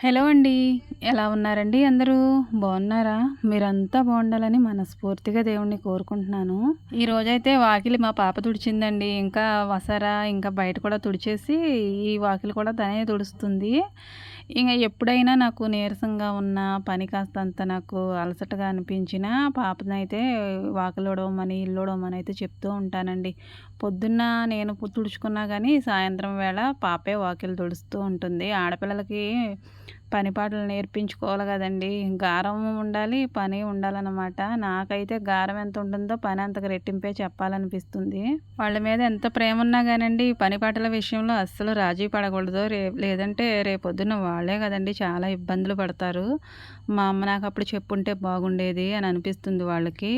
Hello అండి ఎలా ఉన్నారండి అందరూ? బాగున్నారా? మీరంతా బాగుండాలని మనస్ఫూర్తిగా దేవుణ్ణి కోరుకుంటున్నాను. ఈ రోజైతే వాకిలి మా పాప తుడిచిందండి. ఇంకా వసరా ఇంకా బయట కూడా తుడిచేసి ఈ వాకిలి కూడా తనే తుడుస్తుంది. ఇంకా ఎప్పుడైనా నాకు నీరసంగా ఉన్న పని కాస్తంత నాకు అలసటగా అనిపించిన పాపనైతే వాకిలి ఇల్లుడమని అయితే చెప్తూ ఉంటానండి. పొద్దున్న నేను తుడుచుకున్నా కానీ సాయంత్రం వేళ పాపే వాకిలు తుడుస్తూ ఉంటుంది. ఆడపిల్లలకి పని పాటలు నేర్పించుకోవాలి కదండి. గారం ఉండాలి పని ఉండాలన్నమాట. నాకైతే గారం ఎంత ఉంటుందో పని అంతకు రెట్టింపే చెప్పాలనిపిస్తుంది. వాళ్ళ మీద ఎంత ప్రేమ ఉన్నా కానండి పని పాటల విషయంలో అస్సలు రాజీ పడకూడదు. రే లేదంటే రేపొద్దున వాళ్ళే కదండి చాలా ఇబ్బందులు పడతారు. మా అమ్మ నాకు అప్పుడు చెప్పుంటే బాగుండేది అని అనిపిస్తుంది వాళ్ళకి.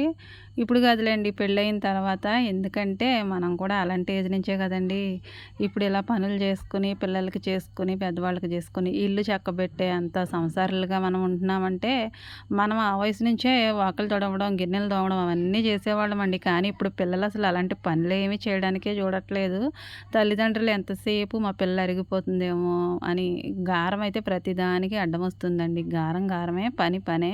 ఇప్పుడు కాదులేండి పెళ్ళయిన తర్వాత. ఎందుకంటే మనం కూడా అలాంటి ఏజ్ నుంచే కదండి. ఇప్పుడు ఇలా పనులు చేసుకుని పిల్లలకి చేసుకుని పెద్దవాళ్ళకి చేసుకుని ఇల్లు చక్కబెట్టే అంత సంసారాలుగా మనం ఉంటున్నామంటే మనం ఆ వయసు నుంచే వాకలు తొడవడం గిన్నెలు తోమడం అవన్నీ చేసేవాళ్ళం అండి కానీ ఇప్పుడు పిల్లలు అసలు అలాంటి పనులు ఏమీ చేయడానికే చూడట్లేదు. తల్లిదండ్రులు ఎంతసేపు మా పిల్ల అరిగిపోతుందేమో అని గారం అయితే ప్రతిదానికి అడ్డం వస్తుందండి. గారం గారమే పని పనే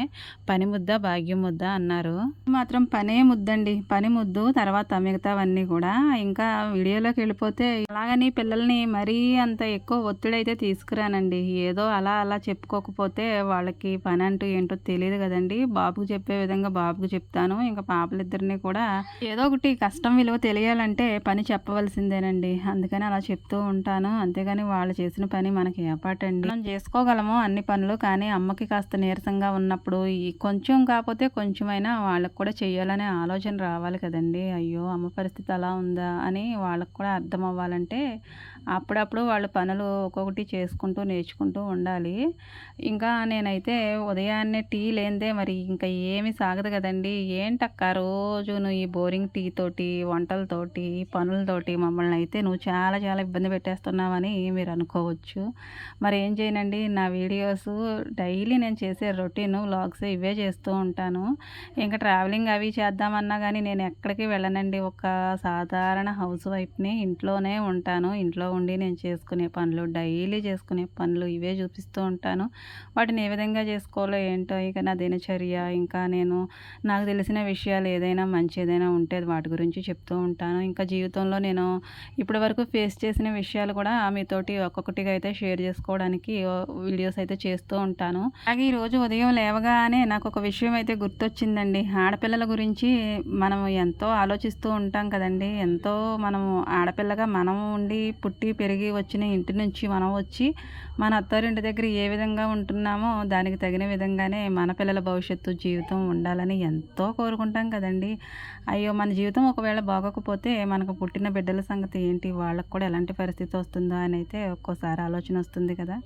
పని ముద్ద భాగ్యం ముద్ద అన్నారు. మాత్రం పనే ముద్దండి. పని ముద్దు తర్వాత మిగతావన్నీ కూడా. ఇంకా వీడియోలోకి వెళ్ళిపోతే అలాగని పిల్లల్ని మరీ అంత ఎక్కువ ఒత్తిడి అయితే తీసుకురానండి. ఏదో అలా అలా చెప్పుకోకపోతే వాళ్ళకి పని అంటూ ఏంటో తెలియదు కదండి. బాబుకు చెప్పే విధంగా బాబుకు చెప్తాను. ఇంకా పాపలిద్దరిని కూడా ఏదో ఒకటి కష్టం విలువ తెలియాలంటే పని చెప్పవలసిందేనండి. అందుకని అలా చెప్తూ ఉంటాను. అంతేగాని వాళ్ళు చేసిన పని మనకి ఏపాటండి. మనం చేసుకోగలము అన్ని పనులు కానీ అమ్మకి కాస్త నీరసంగా ఉన్నప్పుడు ఈ కొంచెం కాకపోతే కొంచెమైనా వాళ్ళకి కూడా చేయాలని ఆలోచన రావాలి కదండి. అయ్యో! అమ్మ పరిస్థితి అలా ఉందా? అని వాళ్ళకు కూడా అర్థం అవ్వాలంటే అప్పుడప్పుడు వాళ్ళ పనులు ఒక్కొక్కటి చేసుకుంటూ నేర్చుకుంటూ ఉండాలి. ఇంకా నేనైతే ఉదయాన్నే టీ లేనిదే మరి ఇంకా ఏమి సాగదు కదండి. ఏంటక్క నువ్వు ఈ బోరింగ్ టీ తోటి వంటలతోటి పనులతోటి మమ్మల్ని అయితే నువ్వు చాలా చాలా ఇబ్బంది పెట్టేస్తున్నావని మీరు అనుకోవచ్చు. మరి ఏం చేయనండి? నా వీడియోస్ డైలీ నేను చేసే రొటీన్ వ్లాగ్స్ ఇవే చేస్తూ ఉంటాను. ఇంకా ట్రావెలింగ్ అవి చేద్దామన్నా కానీ నేను ఎక్కడికి వెళ్ళనండి. ఒక సాధారణ హౌస్ వైఫ్ని ఇంట్లోనే ఉంటాను. ఇంట్లో ఉండి నేను చేసుకునే పనులు డైలీ చేసుకునే పనులు ఇవే చూపిస్తూ ఉంటాను. వాటిని ఏ విధంగా చేసుకోవాలో ఏంటో ఇక నా దినచర్య ఇంకా నేను నాకు తెలిసిన విషయాలు ఏదైనా మంచి ఏదైనా ఉంటే వాటి గురించి చెప్తూ ఉంటాను. ఇంకా జీవితంలో నేను ఇప్పటి వరకు ఫేస్ చేసిన విషయాలు కూడా మీతోటి ఒక్కొక్కటిగా అయితే షేర్ చేసుకోవడానికి వీడియోస్ అయితే చేస్తూ ఉంటాను. అలాగే ఈరోజు ఉదయం లేవగానే నాకు ఒక విషయం అయితే గుర్తొచ్చిందండి. ఆడపిల్లల గురించి మనం ఎంతో ఆలోచిస్తూ ఉంటాం కదండి. ఎంతో మనము ఆడపిల్లగా మనం ఉండి పుట్టి పెరిగి వచ్చిన ఇంటి నుంచి మనం వచ్చి మన అత్తారింటి దగ్గర ఏ విధంగా ఉంటున్నామో దానికి తగిన విధంగానే మన పిల్లల భవిష్యత్తు జీవితం ఉండాలని ఎంతో కోరుకుంటాం కదండి. అయ్యో మన జీవితం ఒకవేళ బాగోకపోతే మనకు పుట్టిన బిడ్డల సంగతి ఏంటి? వాళ్ళకు కూడా ఎలాంటి పరిస్థితి వస్తుందో అని అయితే ఒక్కోసారి ఆలోచన వస్తుంది కదా.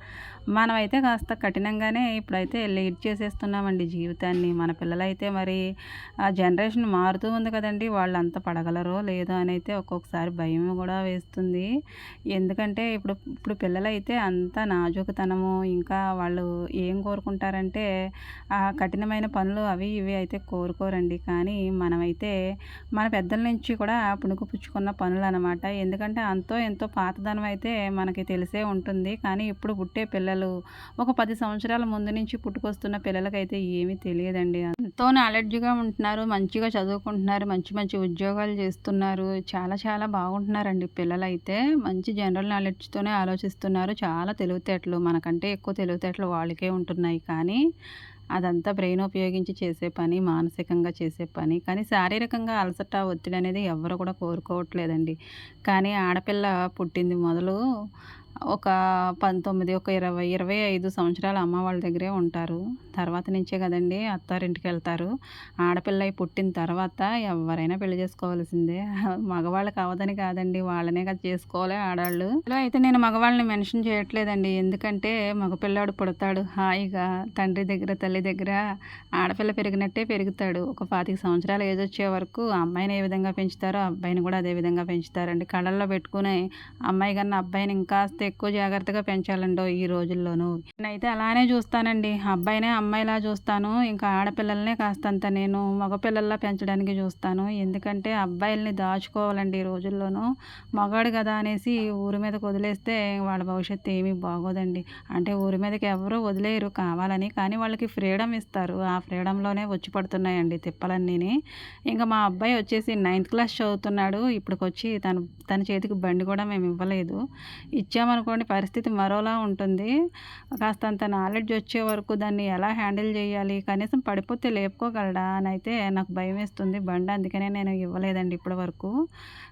మనమైతే కాస్త కఠినంగానే ఇప్పుడైతే లీడ్ చేసేస్తున్నామండి జీవితాన్ని. మన పిల్లలైతే మరి ఆ జనరేషన్ మారుతూ ఉంది కదండి. వాళ్ళు అంత పడగలరో లేదో అని అయితే ఒక్కొక్కసారి భయం కూడా వేస్తుంది. ఎందుకంటే ఇప్పుడు ఇప్పుడు పిల్లలైతే అంత నాజూకుతనము ఇంకా వాళ్ళు ఏం కోరుకుంటారంటే ఆ కఠినమైన పనులు అవి ఇవి అయితే కోరుకోరండి. కానీ మనమైతే మన పెద్దల నుంచి కూడా పుణుకు పుచ్చుకున్న పనులు అనమాట ఎందుకంటే అంతో ఎంతో పాతదనం అయితే మనకి తెలిసే ఉంటుంది. కానీ ఇప్పుడు పుట్టే పిల్లలు ఒక పది సంవత్సరాల ముందు నుంచి పుట్టుకొస్తున్న పిల్లలకైతే ఏమీ తెలియదండి. ఎంతో నాలెడ్జ్గా ఉంటున్నారు మంచిగా చదువుకుంటున్నారు మంచి మంచి ఉద్యోగాలు చేస్తున్నారు. చాలా చాలా బాగుంటున్నారండి పిల్లలైతే. మంచి జనరల్ నాలెడ్జ్తోనే ఆలోచిస్తున్నారు. చాలా తెలివితేటలు మనకంటే ఎక్కువ తెలివితేటలు వాళ్ళకే ఉంటున్నాయి. కానీ అదంతా బ్రెయిన్ ఉపయోగించి చేసే పని మానసికంగా చేసే పని. కానీ శారీరకంగా అలసట ఒత్తిడి అనేది ఎవరు కూడా కోరుకోవట్లేదండి. కానీ ఆడపిల్ల పుట్టింది మొదలు ఒక పంతొమ్మిది ఒక ఇరవై ఇరవై ఐదు సంవత్సరాలు అమ్మ వాళ్ళ దగ్గరే ఉంటారు. తర్వాత నుంచే కదండి అత్తారింటికి వెళ్తారు. ఆడపిల్ల పుట్టిన తర్వాత ఎవరైనా పెళ్ళి చేసుకోవాల్సిందే. మగవాళ్ళకి కావదని కాదండి వాళ్ళనే కదా చేసుకోవాలి ఆడవాళ్ళు ఇలా అయితే నేను మగవాళ్ళని మెన్షన్ చేయట్లేదండి. ఎందుకంటే మగపిల్లాడు పుడతాడు. హాయిగా తండ్రి దగ్గర తల్లి దగ్గర ఆడపిల్ల పెరిగినట్టే పెరుగుతాడు. ఒక పాతిక సంవత్సరాలు ఏజ్ వచ్చే వరకు అమ్మాయిని ఏ విధంగా పెంచుతారో అబ్బాయిని కూడా అదే విధంగా పెంచుతారండి. కళల్లో పెట్టుకుని అమ్మాయి కన్నా అబ్బాయిని ఇంకా కాస్త ఎక్కువ జాగ్రత్తగా పెంచాలండో ఈ రోజుల్లోనూ. నేనైతే అలానే చూస్తానండి. అబ్బాయినే అమ్మాయిలా చూస్తాను. ఇంకా ఆడపిల్లలనే కాస్తంత నేను మగపిల్లల్లా పెంచడానికి చూస్తాను. ఎందుకంటే అబ్బాయిల్ని దాచుకోవాలండి ఈ రోజుల్లోనూ. మగాడు కదా అనేసి ఊరి మీదకి వదిలేస్తే వాళ్ళ భవిష్యత్తు ఏమీ బాగోదండి. అంటే ఊరి మీదకి ఎవరు వదిలేయరు కావాలని. కానీ వాళ్ళకి ఫ్రీడమ్ ఇస్తారు. ఆ ఫ్రీడంలోనే వచ్చి పడుతున్నాయండి తిప్పలన్నీని. ఇంకా మా అబ్బాయి వచ్చేసి నైన్త్ క్లాస్ చదువుతున్నాడు. ఇప్పటికొచ్చి తన తన చేతికి బండి కూడా మేము ఇవ్వలేదు. ఇచ్చాము అనుకోండి పరిస్థితి మరోలా ఉంటుంది. కాస్తంత నాలెడ్జ్ వచ్చే వరకు దాన్ని ఎలా హ్యాండిల్ చేయాలి? కనీసం పడిపోతే లేపుకోగలడా? అని అయితే నాకు భయం వేస్తుంది. బండి అందుకనే నేను ఇవ్వలేదండి ఇప్పటి వరకు.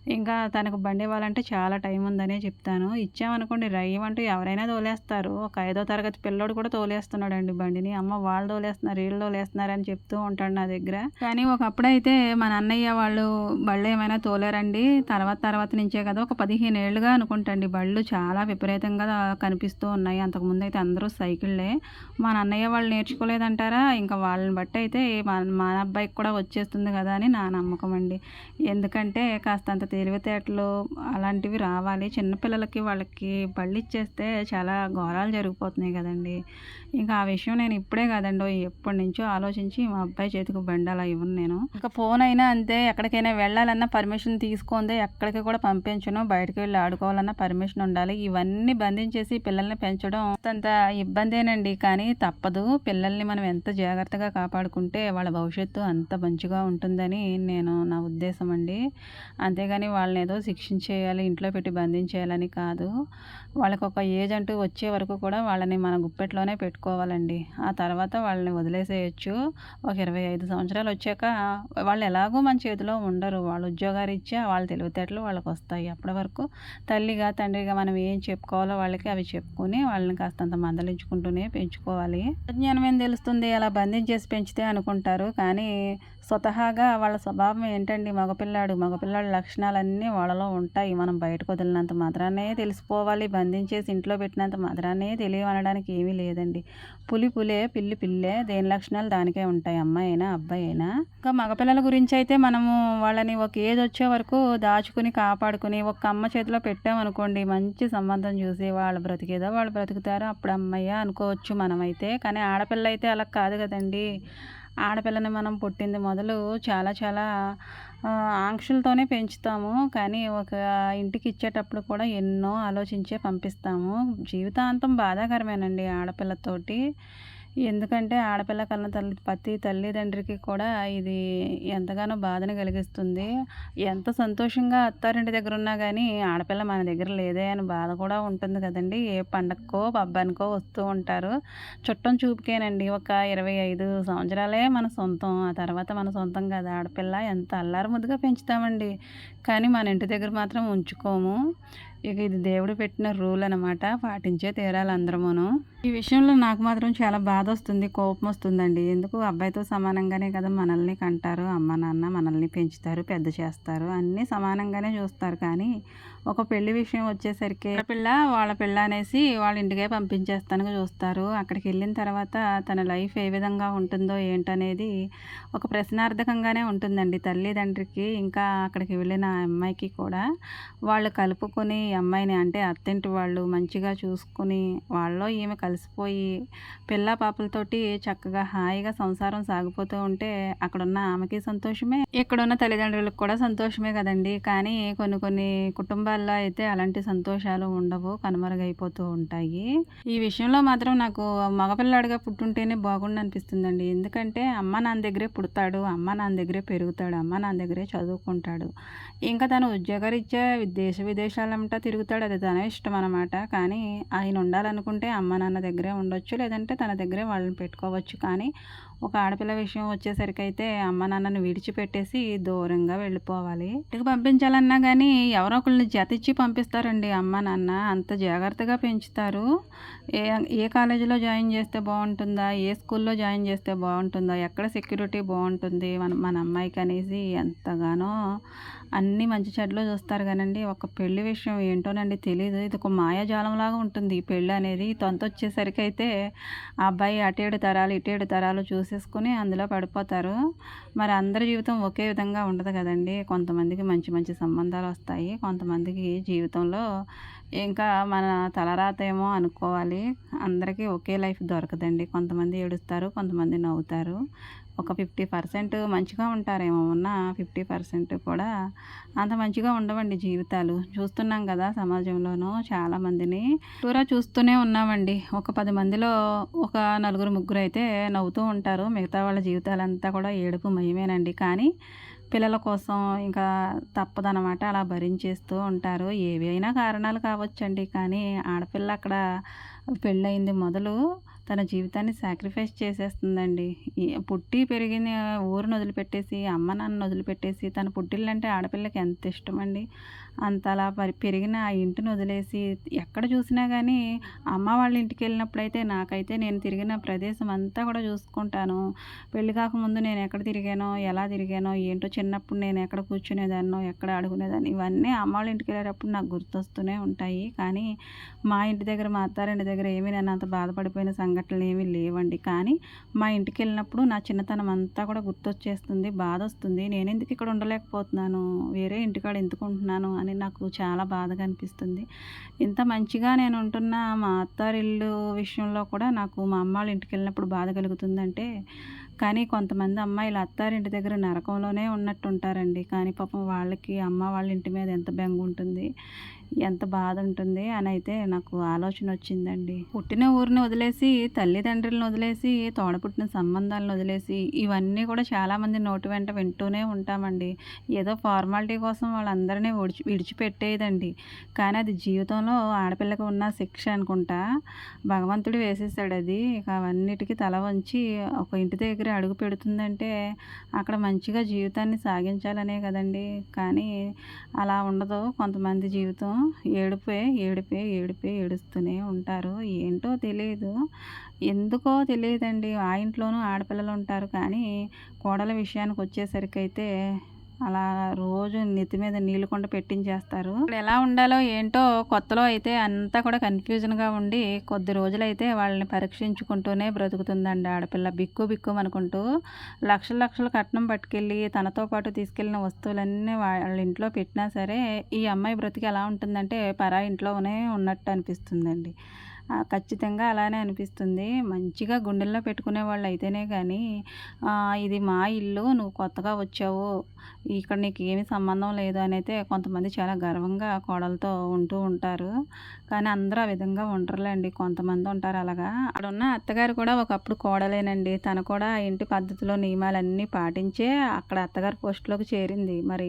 ఇంకా తనకు బండి ఇవ్వాలంటే చాలా టైం ఉందనే చెప్తాను. ఇచ్చామనుకోండి రయ్యమంటూ ఎవరైనా తోలేస్తారు. ఒక ఐదో తరగతి పిల్లోడు కూడా తోలేస్తున్నాడండి బండిని. అమ్మ వాళ్ళు తోలేస్తున్నారు వీళ్ళు తోలేస్తున్నారు అని చెప్తూ ఉంటాడు నా దగ్గర. కానీ ఒకప్పుడైతే మన అన్నయ్య వాళ్ళు బళ్ళు ఏమైనా తోలేరండి. తర్వాత తర్వాత నుంచే కదా ఒక పదిహేను ఏళ్ళుగా అనుకుంటండి బళ్ళు చాలా విపరీతంగా కనిపిస్తూ ఉన్నాయి. అంతకుముందు అయితే అందరూ సైకిళ్ళే. మా అన్నయ్య వాళ్ళు నేర్చుకోలేదంటారా? ఇంకా వాళ్ళని బట్టి అయితే మా మా అబ్బాయికి కూడా వచ్చేస్తుంది కదా అని నా నమ్మకం అండి. ఎందుకంటే కాస్తంత తెలివితేటలు అలాంటివి రావాలి. చిన్నపిల్లలకి వాళ్ళకి బళ్ళు ఇచ్చేస్తే చాలా ఘోరాలు జరిగిపోతున్నాయి కదండి. ఇంకా ఆ విషయం నేను ఇప్పుడే కాదండి ఎప్పటి నుంచో ఆలోచించి మా అబ్బాయి చేతికి బండి అలా ఇవ్వను నేను. ఇంకా ఫోన్ అయినా అంతే ఎక్కడికైనా వెళ్ళాలన్నా పర్మిషన్ తీసుకుందే ఎక్కడికి కూడా పంపించను. బయటకు వెళ్ళి ఆడుకోవాలన్నా పర్మిషన్ ఉండాలి. ఇవన్నీ బంధించేసి పిల్లల్ని పెంచడం అంత ఇబ్బందేనండి. కానీ తప్పదు. పిల్లల్ని మనం ఎంత జాగ్రత్తగా కాపాడుకుంటే వాళ్ళ భవిష్యత్తు అంత మంచిగా ఉంటుందని నేను నా ఉద్దేశం అండి. అంతేగాని వాళ్ళని ఏదో శిక్షించేయాలి ఇంట్లో పెట్టి బంధించేయాలని కాదు. వాళ్ళకి ఒక ఏజ్ అంటూ వచ్చే వరకు కూడా వాళ్ళని మన గుప్పెట్లోనే పెట్టుకోవాలండి. ఆ తర్వాత వాళ్ళని వదిలేసేయచ్చు. ఒక ఇరవై ఐదు సంవత్సరాలు వచ్చాక వాళ్ళు ఎలాగో మన చేతిలో ఉండరు. వాళ్ళ ఇచ్చా వాళ్ళ తెలివితేటలు వాళ్ళకి వస్తాయి అప్పటి వరకు తల్లిగా తండ్రిగా మనం ఏం చెప్పుకోవాలో వాళ్ళకి అవి చెప్పుకొని వాళ్ళని కాస్తంత మందలించుకుంటూనే పెంచుకోవాలి. జ్ఞానం ఏం తెలుస్తుంది? అలా బంధించేసి పెంచితే అనుకుంటారు. కానీ స్వతహాగా వాళ్ళ స్వభావం ఏంటండి? మగపిల్లాడు మగపిల్లాడి లక్షణాలన్నీ వాళ్ళలో ఉంటాయి. మనం బయటకు వదిలినంత మాత్రానే తెలిసిపోవాలి. బంధించేసి ఇంట్లో పెట్టినంత మాత్రానే తెలియవనడానికి ఏమీ లేదండి. పులి పులే పిల్లి పిల్లే దేని లక్షణాలు దానికే ఉంటాయి. అమ్మాయి అయినా అబ్బాయి అయినా ఇంకా మగపిల్లల గురించి అయితే మనము వాళ్ళని ఒక ఏజ్ వచ్చే వరకు దాచుకుని కాపాడుకుని ఒక అమ్మ చేతిలో పెట్టామనుకోండి మంచి సంబంధం చూసి వాళ్ళు బ్రతికేదో వాళ్ళు బ్రతుకుతారో అప్పుడు అమ్మయ్య అనుకోవచ్చు మనమైతే. కానీ ఆడపిల్ల అయితే అలా కాదు కదండి. ఆడపిల్లని మనం పుట్టింది మొదలు చాలా చాలా ఆంక్షలతోనే పెంచుతాము. కానీ ఒక ఇంటికి ఇచ్చేటప్పుడు కూడా ఎన్నో ఆలోచించే పంపిస్తాము. జీవితాంతం బాధాకరమేనండి ఆడపిల్లతోటి. ఎందుకంటే ఆడపిల్ల కన్న తల్లి ప్రతి తల్లిదండ్రికి కూడా ఇది ఎంతగానో బాధను కలిగిస్తుంది. ఎంత సంతోషంగా అత్తారింటి దగ్గర ఉన్నా కానీ ఆడపిల్ల మన దగ్గర లేదే అని బాధ కూడా ఉంటుంది కదండి. ఏ పండగకో పబ్బానికో వస్తూ ఉంటారు. చుట్టం చూపుకేనండి. ఒక ఇరవై ఐదు సంవత్సరాలే మన సొంతం. ఆ తర్వాత మన సొంతం కదా. ఆడపిల్ల ఎంత అల్లారు ముద్దుగా పెంచుతామండి. కానీ మన ఇంటి దగ్గర మాత్రం ఉంచుకోము. ఇక ఇది దేవుడు పెట్టిన రూల్ అనమాట పాటించే తీరాలి అందరమును. ఈ విషయంలో నాకు మాత్రం చాలా బాధ వస్తుంది కోపం వస్తుందండి. ఎందుకు? అబ్బాయితో సమానంగానే కదా మనల్ని కంటారు. అమ్మ నాన్న మనల్ని పెంచుతారు పెద్ద చేస్తారు. అన్నీ సమానంగానే చూస్తారు. కానీ ఒక పెళ్ళి విషయం వచ్చేసరికి పిల్ల వాళ్ళ పిల్ల అనేసి వాళ్ళ ఇంటికే పంపించేస్తాను చూస్తారు. అక్కడికి వెళ్ళిన తర్వాత తన లైఫ్ ఏ విధంగా ఉంటుందో ఏంటనేది ఒక ప్రశ్నార్థకంగానే ఉంటుందండి తల్లిదండ్రికి. ఇంకా అక్కడికి వెళ్ళిన అమ్మాయికి కూడా వాళ్ళు కలుపుకొని అమ్మాయిని అంటే అత్తింటి వాళ్ళు మంచిగా చూసుకుని వాళ్ళలో ఈమె కలిసిపోయి పిల్ల పాపలతోటి చక్కగా హాయిగా సంసారం సాగిపోతూ ఉంటే అక్కడున్న ఆమెకి సంతోషమే. ఇక్కడున్న తల్లిదండ్రులకు కూడా సంతోషమే కదండి. కానీ కొన్ని కొన్ని కుటుంబ కుటుంబాల్లో అయితే అలాంటి సంతోషాలు ఉండవు కనుమరుగైపోతూ ఉంటాయి. ఈ విషయంలో మాత్రం నాకు మగపిల్లాడిగా పుట్టుంటేనే బాగుండు అనిపిస్తుందండి ఎందుకంటే అమ్మ నాన్న దగ్గరే పుడతాడు అమ్మ నాన్న దగ్గరే పెరుగుతాడు అమ్మ నాన్న దగ్గరే చదువుకుంటాడు. ఇంకా తను ఉద్యోగరీత్యా దేశ విదేశాలంటా తిరుగుతాడు. అది తన ఇష్టం అనమాట కానీ ఆయన ఉండాలనుకుంటే అమ్మ నాన్న దగ్గరే ఉండొచ్చు లేదంటే తన దగ్గరే వాళ్ళని పెట్టుకోవచ్చు. కానీ ఒక ఆడపిల్ల విషయం వచ్చేసరికి అయితే అమ్మ నాన్నను విడిచిపెట్టేసి దూరంగా వెళ్ళిపోవాలి. ఇంటికి పంపించాలన్నా కానీ ఎవరో ఒకళ్ళని జతిచ్చి పంపిస్తారండి అమ్మ నాన్న. అంత జాగ్రత్తగా పెంచుతారు. ఏ ఏ కాలేజీలో జాయిన్ చేస్తే బాగుంటుందా? ఏ స్కూల్లో జాయిన్ చేస్తే బాగుంటుందా? ఎక్కడ సెక్యూరిటీ బాగుంటుంది? మన మన అమ్మాయికి అనేసి ఎంతగానో అన్ని మంచి చెడ్లు చూస్తారు కానండి. ఒక పెళ్ళి విషయం ఏంటోనండి తెలియదు ఇది ఒక మాయాజాలంలాగా ఉంటుంది. ఈ పెళ్ళి అనేది తొంత వచ్చేసరికి అయితే ఆ అబ్బాయి అటేడు తరాలు ఇటేడు తరాలు చూసేసుకుని అందులో పడిపోతారు. మరి అందరి జీవితం ఒకే విధంగా ఉండదు కదండి. కొంతమందికి మంచి మంచి సంబంధాలు వస్తాయి. కొంతమందికి జీవితంలో ఇంకా మన తలరాత ఏమో అనుకోవాలి. అందరికీ ఒకే లైఫ్ దొరకదండి. కొంతమంది ఏడుస్తారు కొంతమంది నవ్వుతారు. ఒక ఫిఫ్టీ పర్సెంట్ మంచిగా ఉంటారేమో ఉన్న ఫిఫ్టీ పర్సెంట్ కూడా అంత మంచిగా ఉండవండి జీవితాలు. చూస్తున్నాం కదా సమాజంలోనూ చాలామందిని. టూరా చూస్తూనే ఉన్నామండి. ఒక పది మందిలో ఒక నలుగురు ముగ్గురు అయితే నవ్వుతూ ఉంటారు. మిగతా వాళ్ళ జీవితాలంతా కూడా ఏడుపు మయమేనండి. కానీ పిల్లల కోసం ఇంకా తప్పదనమాట అలా భరించేస్తూ ఉంటారు. ఏవైనా కారణాలు కావచ్చండి. కానీ ఆడపిల్ల అక్కడ పెళ్ళయింది మొదలు తన జీవితాన్ని సాక్రిఫైస్ చేసేస్తుందండి. పుట్టి పెరిగిన ఊరిని వదిలిపెట్టేసి అమ్మ నాన్న వదిలిపెట్టేసి తన పుట్టిల్లంటే ఆడపిల్లకి ఎంత ఇష్టం అండి అంత అలా పెరిగిన ఆ ఇంటిని వదిలేసి ఎక్కడ చూసినా కానీ అమ్మ వాళ్ళ ఇంటికి వెళ్ళినప్పుడైతే నాకైతే నేను తిరిగిన ప్రదేశం అంతా కూడా చూసుకుంటాను. పెళ్ళి కాకముందు నేను ఎక్కడ తిరిగానో ఎలా తిరిగానో ఏంటో చిన్నప్పుడు నేను ఎక్కడ కూర్చునేదాన్నో ఎక్కడ అడుగునేదాన్ని ఇవన్నీ అమ్మ వాళ్ళ ఇంటికి వెళ్ళేటప్పుడు నాకు గుర్తొస్తూనే ఉంటాయి. కానీ మా ఇంటి దగ్గర మా అత్తారింటి దగ్గర ఏమీ నేను అంత బాధపడిపోయిన సంఘటనలు ఏమీ లేవండి. కానీ మా ఇంటికి వెళ్ళినప్పుడు నా చిన్నతనం అంతా కూడా గుర్తొచ్చేస్తుంది బాధ వస్తుంది నేను ఎందుకు ఇక్కడ ఉండలేకపోతున్నాను? వేరే ఇంటికాడ ఎందుకు ఉంటున్నాను అని నాకు చాలా బాధగా అనిపిస్తుంది. ఇంత మంచిగా నేను ఉంటున్న మా అత్తారిల్లు విషయంలో కూడా నాకు మా అమ్మ వాళ్ళ ఇంటికి వెళ్ళినప్పుడు బాధ కలుగుతుందంటే కానీ కొంతమంది అమ్మాయిలు అత్తారింటి దగ్గర నరకంలోనే ఉన్నట్టు ఉంటారండి కానీ పాపం వాళ్ళకి అమ్మ వాళ్ళ ఇంటి మీద ఎంత బెంగ ఉంటుంది ఎంత బాధ ఉంటుంది అని అయితే నాకు ఆలోచన వచ్చిందండి పుట్టిన ఊరిని వదిలేసి తల్లిదండ్రులను వదిలేసి తోడపుట్టిన సంబంధాలను వదిలేసి ఇవన్నీ కూడా చాలామంది నోటి వెంట వింటూనే ఉంటామండి. ఏదో ఫార్మాలిటీ కోసం వాళ్ళందరినీ విడిచి విడిచిపెట్టేదండి. కానీ అది జీవితంలో ఆడపిల్లకు ఉన్న శిక్ష అనుకుంటా భగవంతుడు వేసేసాడు అది. ఇక అవన్నిటికీ తల వంచి ఒక ఇంటి దగ్గర అడుగు పెడుతుందంటే అక్కడ మంచిగా జీవితాన్ని సాగించాలనే కదండి. కానీ అలా ఉండదు కొంతమంది జీవితం. ఏడుపే ఏడిపే ఏడుపే ఏడుస్తూనే ఉంటారు. ఏంటో తెలియదు ఎందుకో తెలియదండి ఆ ఇంట్లోనూ ఆడపిల్లలు ఉంటారు కానీ కోడల విషయానికి వచ్చేసరికి అయితే అలా రోజు నెత్తి మీద నీళ్ళు కొండ పెట్టించేస్తారు. ఎలా ఉండాలో ఏంటో కొత్తలో అయితే అంతా కూడా కన్ఫ్యూజన్గా ఉండి కొద్ది రోజులైతే వాళ్ళని పరీక్షించుకుంటూనే బ్రతుకుతుందండి ఆడపిల్ల. బిక్కు బిక్కు అనుకుంటూ లక్షల లక్షలు కట్నం పట్టుకెళ్ళి తనతో పాటు తీసుకెళ్ళిన వస్తువులన్నీ వాళ్ళ ఇంట్లో పెట్టినా సరే ఈ అమ్మాయి బ్రతికి ఎలా ఉంటుందంటే పరా ఇంట్లోనే ఉన్నట్టు అనిపిస్తుందండి. ఖచ్చితంగా అలానే అనిపిస్తుంది. మంచిగా గుండెల్లో పెట్టుకునే వాళ్ళు అయితేనే కానీ ఇది మా ఇల్లు నువ్వు కొత్తగా వచ్చావు ఇక్కడ నీకు ఏమి సంబంధం లేదు అని అయితే కొంతమంది చాలా గర్వంగా కోడలతో ఉంటూ ఉంటారు. కానీ అందరూ ఆ విధంగా ఉండరులేండి. కొంతమంది ఉంటారు అలాగా. అక్కడ ఉన్న అత్తగారు కూడా ఒకప్పుడు కోడలేనండి. తను కూడా ఇంటి పద్ధతిలో నియమాలన్నీ పాటించే అక్కడ అత్తగారి పోస్టులోకి చేరింది. మరి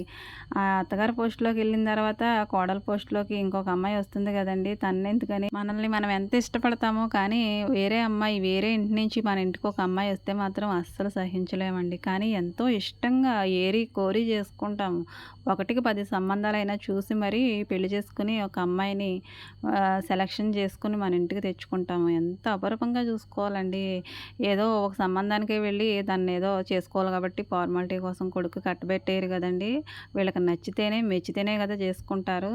ఆ అత్తగారి పోస్టులోకి వెళ్ళిన తర్వాత కోడల పోస్టులోకి ఇంకొక అమ్మాయి వస్తుంది కదండి. తన్నెందుకని? మనల్ని మనం ఎంత ఎంత ఇష్టపడతామో కానీ వేరే అమ్మాయి వేరే ఇంటి నుంచి మన ఇంటికి ఒక అమ్మాయి వస్తే మాత్రం అస్సలు సహించలేమండి. కానీ ఎంతో ఇష్టంగా ఏరి కోరి చేసుకుంటాము. ఒకటికి పది సంబంధాలైనా చూసి మరీ పెళ్ళి చేసుకుని ఒక అమ్మాయిని సెలక్షన్ చేసుకుని మన ఇంటికి తెచ్చుకుంటాము. ఎంత అపరూపంగా చూసుకోవాలండి. ఏదో ఒక సంబంధానికి వెళ్ళి దాన్ని ఏదో చేసుకోవాలి కాబట్టి ఫార్మాలిటీ కోసం కొడుకు కట్టబెట్టేరు కదండి. వీళ్ళకి నచ్చితేనే మెచ్చితేనే కదా చేసుకుంటారు.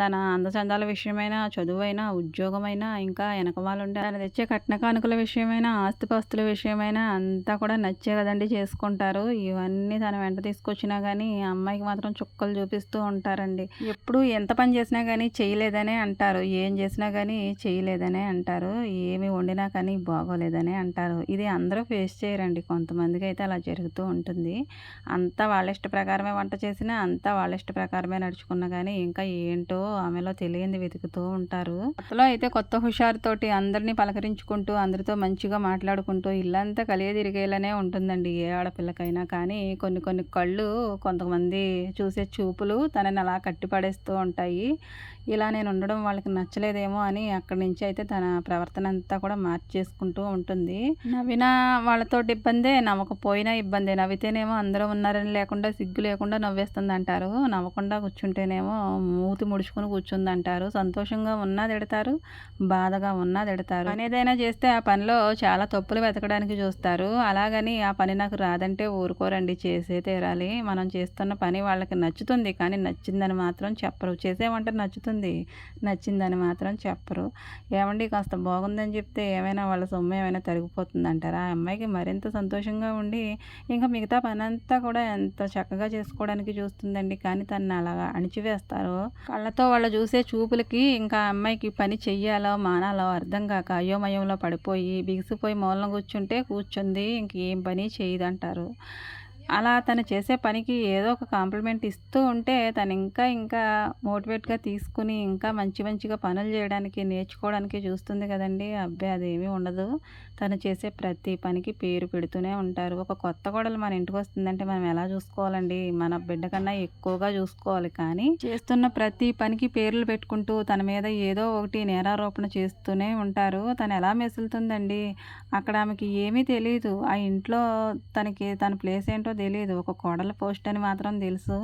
తన అందచందాల విషయమైనా చదువైనా ఉద్యోగమైనా ఇంకా వెనక వాళ్ళు ఉండే ఆయన తెచ్చే కట్న కానుకల విషయమైనా ఆస్తిపాస్తుల విషయమైనా అంతా కూడా నచ్చే కదండి చేసుకుంటారు. ఇవన్నీ తన వెంట తీసుకొచ్చినా కానీ అమ్మాయికి మాత్రం చుక్కలు చూపిస్తూ ఉంటారండి. ఎప్పుడు ఎంత పని చేసినా కానీ చేయలేదనే అంటారు. ఏం చేసినా కానీ చేయలేదనే అంటారు. ఏమి వండినా కానీ బాగోలేదనే అంటారు. ఇది అందరూ ఫేస్ చేయరండి. కొంతమందికి అయితే అలా జరుగుతూ ఉంటుంది. అంతా వాళ్ళ ఇష్ట ప్రకారమే వంట చేసినా అంతా వాళ్ళ ఇష్ట ప్రకారమే నడుచుకున్నా కానీ ఇంకా ఏంటో ఆమెలో తెలియంది వెతుకుతూ ఉంటారు. కొత్తలో అయితే కొత్త హుషారుతోటి అందరినీ పలకరించుకుంటూ అందరితో మంచిగా మాట్లాడుకుంటూ ఇల్లంతా కలియదిరిగేలానే ఉంటుందండి ఏ ఆడపిల్లకైనా. కానీ కొన్ని కొన్ని కళ్ళు కొంతమంది చూసే చూపులు తనని అలా కట్టిపడేస్తూ ఉంటాయి. ఇలా నేను ఉండడం వాళ్ళకి నచ్చలేదేమో అని అక్కడి నుంచి అయితే తన ప్రవర్తన అంతా కూడా మార్చేసుకుంటూ ఉంటుంది. నవ్విన వాళ్ళతో ఇబ్బందే నవ్వకపోయినా ఇబ్బందే. నవ్వితేనేమో అందరూ ఉన్నారని లేకుండా సిగ్గు లేకుండా నవ్వేస్తుంది అంటారు నవ్వకుండా కూర్చుంటేనేమో మూతి ముడుచుకుని కూర్చుంది అంటారు సంతోషంగా ఉన్నా తిడతారు బాధగా ఉన్నా తిడతారు. ఏదైనా చేస్తే ఆ పనిలో చాలా తప్పులు వెతకడానికి చూస్తారు. అలాగని ఆ పని నాకు రాదంటే ఊరుకోరండి చేసే తీరాలి. మనం చేస్తున్న పని వాళ్ళకి నచ్చుతుంది కానీ నచ్చిందని మాత్రం చెప్పరు. చేసే వంట నచ్చుతుంది నచ్చిందని మాత్రం చెప్పరు. ఏమండి కాస్త బాగుందని చెప్తే ఏమైనా వాళ్ళ సొమ్ము ఏమైనా తరిగిపోతుంది అంటారా ఆ అమ్మాయికి మరింత సంతోషంగా ఉండి ఇంకా మిగతా పని అంతా కూడా ఎంత చక్కగా చేసుకోవడానికి చూస్తుందండి. కానీ తను అలాగా అణిచివేస్తారు. కళ్ళతో వాళ్ళు చూసే చూపులకి ఇంకా అమ్మాయికి పని చెయ్యాలో మానాలో అర్థం కాక అయోమయంలో పడిపోయి బిగిసిపోయి మూలన కూర్చుంటే కూర్చుంది ఇంకేం పని చేయదంటారు. అలా తను చేసే పనికి ఏదో ఒక కాంప్లిమెంట్ ఇస్తూ ఉంటే తను ఇంకా ఇంకా మోటివేట్గా తీసుకుని ఇంకా మంచి మంచిగా పనులు చేయడానికి నేర్చుకోవడానికి చూస్తుంది కదండి. అబ్బాయి అదేమీ ఉండదు. తను చేసే ప్రతి పనికి పేరు పెడుతూనే ఉంటారు. ఒక కొత్త కోడలు మన ఇంటికి వస్తుందంటే మనం ఎలా చూసుకోవాలండి? మన బిడ్డ కన్నా ఎక్కువగా చూసుకోవాలి. కానీ చేస్తున్న ప్రతి పనికి పేర్లు పెట్టుకుంటూ తన మీద ఏదో ఒకటి నేరారోపణ చేస్తూనే ఉంటారు. తను ఎలా మెసులుతుందండి? అక్కడ ఆమెకి ఏమీ తెలియదు ఆ ఇంట్లో తనకి తన ప్లేస్ ఏంటో తెలియదు ఒక కోడల పోస్ట్ అని మాత్రం తెలుసు.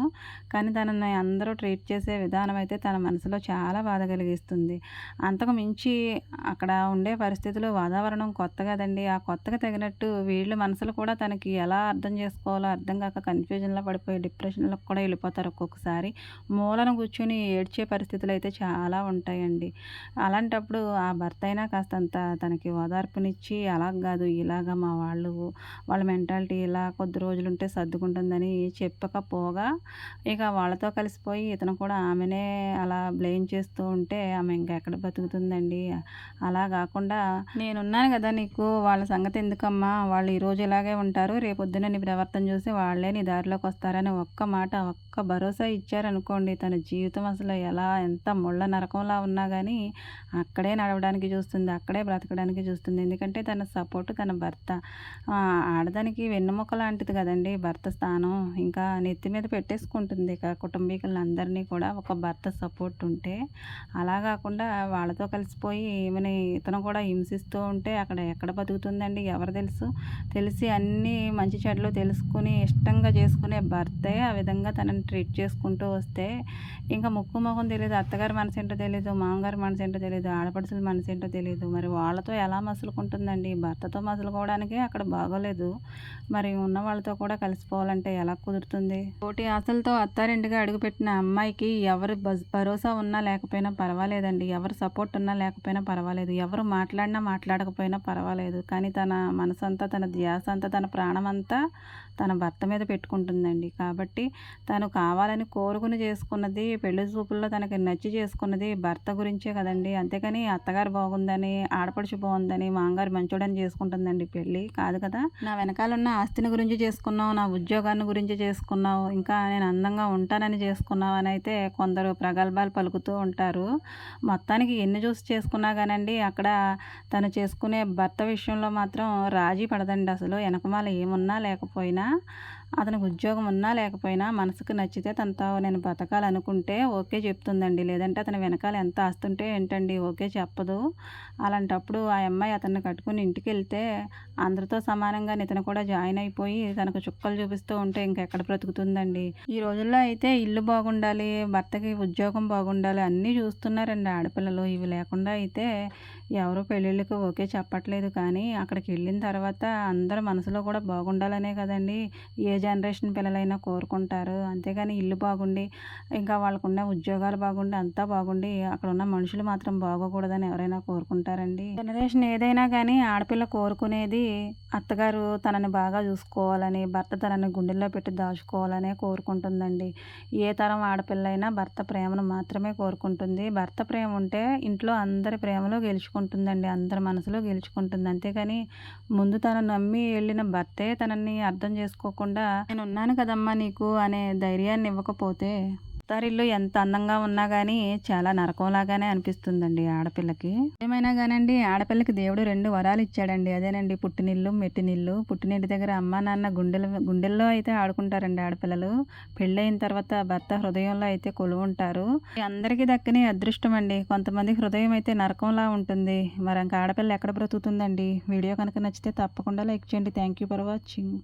కానీ తనని అందరూ ట్రీట్ చేసే విధానం అయితే తన మనసులో చాలా బాధ కలిగిస్తుంది. అంతకు మించి అక్కడ ఉండే పరిస్థితులు వాతావరణం కొత్త కదండి. ఆ కొత్తగా తగినట్టు వీళ్ళు మనసులు కూడా తనకి ఎలా అర్థం చేసుకోవాలో అర్థం కాక కన్ఫ్యూజన్లో పడిపోయి డిప్రెషన్లో కూడా వెళ్ళిపోతారు ఒక్కొక్కసారి. మూలన కూర్చొని ఏడ్చే పరిస్థితులు అయితే చాలా ఉంటాయండి. అలాంటప్పుడు ఆ భర్త అయినా కాస్తంత తనకి ఓదార్పునిచ్చి అలా కాదు ఇలాగా మా వాళ్ళు వాళ్ళ మెంటాలిటీ ఇలా కొద్ది రోజులు ఉంటే సర్దుకుంటుందని చెప్పకపోగా ఇక వాళ్ళతో కలిసిపోయి ఇతను కూడా ఆమెనే అలా బ్లేమ్ చేస్తూ ఉంటే ఆమె ఇంకెక్కడ బతుకుతుందండి? అలా కాకుండా నేనున్నాను కదా నీకు వాళ్ళ సంగతి ఎందుకమ్మా? వాళ్ళు ఈరోజు ఇలాగే ఉంటారు రేపొద్దున నీ ప్రవర్తన చూసి వాళ్ళే నీ దారిలోకి వస్తారని ఒక్క మాట ఒక్క భరోసా ఇచ్చారనుకోండి తన జీవితం అసలు ఎలా ఎంత ముళ్ళ నరకంలా ఉన్నా కానీ అక్కడే నడవడానికి చూస్తుంది అక్కడే బ్రతకడానికి చూస్తుంది. ఎందుకంటే తన సపోర్ట్ తన భర్త. ఆడదానికి వెన్నుముక్క లాంటిది కదండి. భర్త స్థానం ఇంకా నెత్తి మీద పెట్టేసుకుంటుంది. ఇక కుటుంబీకులందరినీ కూడా ఒక భర్త సపోర్ట్ ఉంటే అలా కాకుండా వాళ్ళతో కలిసిపోయి ఈమెని ఇతను కూడా హింసిస్తూ ఉంటే అక్కడ ఎక్కడ బతుకుతుందండి? ఎవరు తెలుసు? తెలిసి అన్నీ మంచి చెడ్లు తెలుసుకుని ఇష్టంగా చేసుకునే భర్తే ఆ విధంగా తనని ట్రీట్ చేసుకుంటూ వస్తే ఇంకా ముక్కు ముఖం తెలియదు అత్తగారి మనసు ఏంటో తెలియదు మామగారి మనసు ఏంటో తెలియదు ఆడపడుచుల మనసు ఏంటో తెలియదు మరి వాళ్ళతో ఎలా మసులుకుంటుందండి? భర్తతో మసులుకోవడానికి అక్కడ బాగోలేదు. మరి ఉన్న వాళ్ళతో కూడా కలిసిపోవాలంటే ఎలా కుదురుతుంది? కోటి ఆశలతో అత్తారింటిగా అడుగుపెట్టిన అమ్మాయికి ఎవరు భరోసా ఉన్నా లేకపోయినా పర్వాలేదండి. ఎవరు సపోర్ట్ ఉన్నా లేకపోయినా పర్వాలేదు. ఎవరు మాట్లాడినా మాట్లాడకపోయినా పర్వాలేదు. కానీ తన మనసంతా తన ధ్యాస అంతా తన ప్రాణం అంతా తన భర్త మీద పెట్టుకుంటుందండి. కాబట్టి తను కావాలని కోరుకుని చేసుకున్నది పెళ్ళి చూపుల్లో తనకి నచ్చి చేసుకున్నది భర్త గురించే కదండి. అంతేకాని అత్తగారు బాగుందని ఆడపడుచు బాగుందని మాంగారు మంచోడని చేసుకుంటుందండి పెళ్ళి. కాదు కదా? నా వెనకాల ఉన్న ఆస్తిని గురించి చేసుకున్నావు నా ఉద్యోగాన్ని గురించి చేసుకున్నావు ఇంకా నేను అందంగా ఉంటానని చేసుకున్నావు అని అయితే కొందరు ప్రగల్భాలు పలుకుతూ ఉంటారు. మొత్తానికి ఎన్ని చూసి చేసుకున్నా కానండి అక్కడ తను చేసుకునే భర్త విషయంలో మాత్రం రాజీ పడదండి అసలు. వెనకమాల ఏమున్నా లేకపోయినా అతనికి ఉద్యోగం ఉన్నా లేకపోయినా మనసుకు నచ్చితే తనతో నేను బతకాలనుకుంటే ఓకే చెప్తుందండి. లేదంటే అతని వెనకాల ఎంత ఆస్తుంటే ఏంటండి? ఓకే చెప్పదు. అలాంటప్పుడు ఆ అమ్మాయి అతన్ని కట్టుకుని ఇంటికి వెళ్తే అందరితో సమానంగా నితను కూడా జాయిన్ అయిపోయి తనకు చుక్కలు చూపిస్తూ ఉంటే ఇంకెక్కడ బ్రతుకుతుందండి? ఈ రోజుల్లో అయితే ఇల్లు బాగుండాలి భర్తకి ఉద్యోగం బాగుండాలి అన్నీ చూస్తున్నారండి ఆడపిల్లలు. ఇవి లేకుండా అయితే ఎవరు పెళ్ళిళ్ళకి ఓకే చెప్పట్లేదు కానీ అక్కడికి వెళ్ళిన తర్వాత అందరు మనసులో కూడా బాగుండాలనే కదండి. ఏ జనరేషన్ పిల్లలైనా కోరుకుంటారు. అంతేగాని ఇల్లు బాగుండి ఇంకా వాళ్ళకున్న ఉద్యోగాలు బాగుండి అంతా బాగుండి అక్కడ ఉన్న మనుషులు మాత్రం బాగోకూడదని ఎవరైనా కోరుకుంటారండి. జనరేషన్ ఏదైనా కానీ ఆడపిల్ల కోరుకునేది అత్తగారు తనని బాగా చూసుకోవాలని భర్త తనని గుండెల్లో పెట్టి దాచుకోవాలనే కోరుకుంటుందండి. ఏ తరం ఆడపిల్లైనా భర్త ప్రేమను మాత్రమే కోరుకుంటుంది. భర్త ప్రేమ ఉంటే ఇంట్లో అందరి ప్రేమలో గెలుచుకుంటుందండి. అందరి మనసులో గెలుచుకుంటుంది. అంతేకాని ముందు తను నమ్మి వెళ్ళిన భర్తే తనని అర్థం చేసుకోకుండా నేను ఉన్నాను కదమ్మా నీకు అనే ధైర్యాన్ని ఇవ్వకపోతే అత్తారిల్లు ఎంత అందంగా ఉన్నా కానీ చాలా నరకంలాగానే అనిపిస్తుందండి ఆడపిల్లకి. ఏమైనా కానండి ఆడపిల్లకి దేవుడు రెండు వరాలు ఇచ్చాడండి. అదేనండి పుట్టినిల్లు మెట్టినిల్లు. పుట్టినింటి దగ్గర అమ్మ నాన్న గుండెల గుండెల్లో అయితే ఆడుకుంటారండి ఆడపిల్లలు. పెళ్ళైన తర్వాత భర్త హృదయంలో అయితే కొలువుంటారు. అందరికీ దక్కని అదృష్టం అండి కొంతమంది హృదయం అయితే నరకంలా ఉంటుంది. మరి ఇంకా ఆడపిల్ల ఎక్కడ బ్రతుకుతుందండి? వీడియో కనుక నచ్చితే తప్పకుండా లైక్ చేయండి. Thank you for watching.